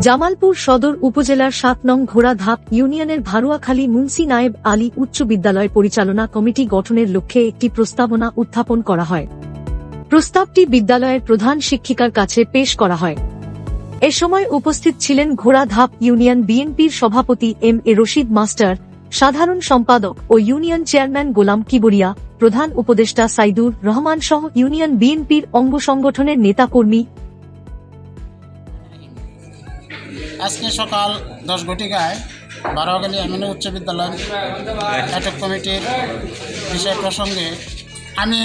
জামালপুর সদর উপজেলার সাত নং ঘোড়াধাপ ইউনিয়নের ভারুয়াখালী মুন্সি নায়েব আলী উচ্চ বিদ্যালয় পরিচালনা কমিটি গঠনের লক্ষ্যে একটি প্রস্তাবনা উত্থাপন করা হয়। প্রস্তাবটি বিদ্যালয়ের প্রধান শিক্ষিকার কাছে পেশ করা হয়। এ সময় উপস্থিত ছিলেন ঘোড়াধাপ ইউনিয়ন বিএনপির সভাপতি এম এ রশিদ মাস্টার, সাধারণ সম্পাদক ও ইউনিয়ন চেয়ারম্যান গোলাম কিবরিয়া, প্রধান উপদেষ্টা সাইদুর রহমান সহ ইউনিয়ন বিএনপির অঙ্গ সংগঠনের নেতাকর্মী আজকে সকাল দশ ঘটিকায় বারোয়াখালী আমিনা উচ্চ বিদ্যালয় অ্যাটক কমিটির বিষয় প্রসঙ্গে আমি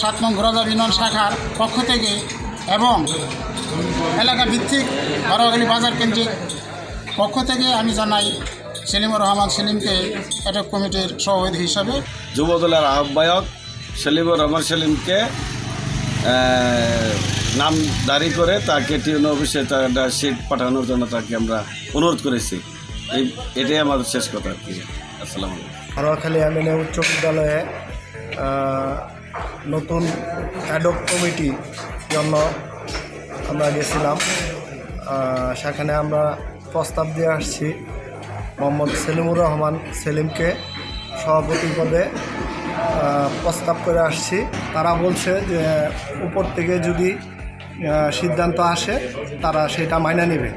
সাত নং ঘোরাদা শাখার পক্ষ থেকে এবং এলাকা ভিত্তিক বারোয়াখালী বাজার কেন্দ্রিক পক্ষ থেকে আমি জানাই সেলিমুর রহমান সেলিমকে অ্যাটক কমিটির সভাপতি হিসাবে। যুবদলের আহ্বায়ক সেলিমুর রহমান সেলিমকে নাম দাঁড়ি করে তাকে টিউন অফিসে তার সিট পাঠানোর জন্য তাকে আমরা অনুরোধ করেছি। এই এটাই আমাদের শেষ কথা আর কি। আসসালামু আলাইকুম। হারোয়াখালী আমিনে উচ্চ বিদ্যালয়ে নতুন অ্যাডক কমিটি জন্য আমরা গেছিলাম। সেখানে আমরা প্রস্তাব দিয়ে আসছি। মোহাম্মদ সেলিমুর রহমান সেলিমকে সভাপতি পদে প্রস্তাব করে আসছি। তারা বলছে যে, উপর থেকে যদি সিদ্ধান্ত আসে, তারা সেটা মাইনা নেবে।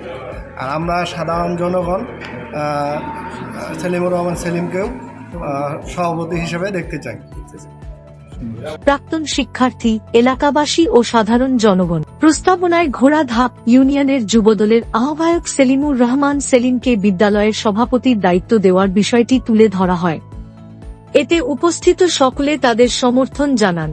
আর আমরা সাধারণ জনগণ সেলিমুর রহমান সেলিমকেও সভাপতি হিসেবে দেখতে চাই। প্রাক্তন শিক্ষার্থী, এলাকাবাসী ও সাধারণ জনগণ, প্রস্তাবনায় ঘোড়া ধাপ ইউনিয়নের যুবদলের আহ্বায়ক সেলিমুর রহমান সেলিমকে বিদ্যালয়ের সভাপতির দায়িত্ব দেওয়ার বিষয়টি তুলে ধরা হয়। এতে উপস্থিত সকলে তাদের সমর্থন জানান।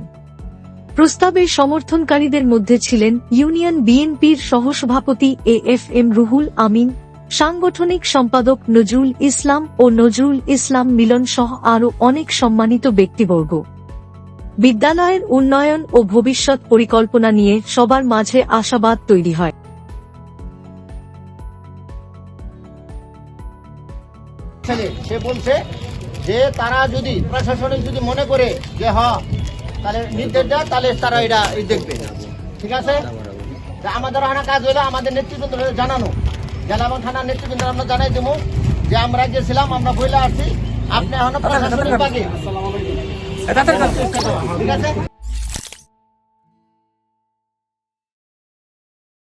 প্রস্তাবে সমর্থনকারীদের মধ্যে ছিলেন ইউনিয়ন বিএনপির সহসভাপতি A F M Ruhul Amin, সাংগঠনিক সম্পাদক নজরুল ইসলাম ও নজরুল ইসলাম মিলন সহ আরও অনেক সম্মানিত ব্যক্তিবর্গ। বিদ্যালয়ের উন্নয়ন ও ভবিষ্যৎ পরিকল্পনা নিয়ে সবার মাঝে আশাবাদ তৈরি হয়। সে বলছে যে তারা যদি প্রশাসনিক যদি মনে করে যে হ তাহলে নির্দেশ দেয় তাহলে তারা এটা দেখবে। ঠিক আছে? আমাদের হানা কাজ হলো আমাদের নেতৃবৃন্দ জানানো। জেলা এবং থানার নেতৃবৃন্দ আমরা জানাই দেবো যে আমরা গেছিলাম আমরা বইলে আসছি। আপনি এখন প্রশাসনিক বাকি ঠিক আছে?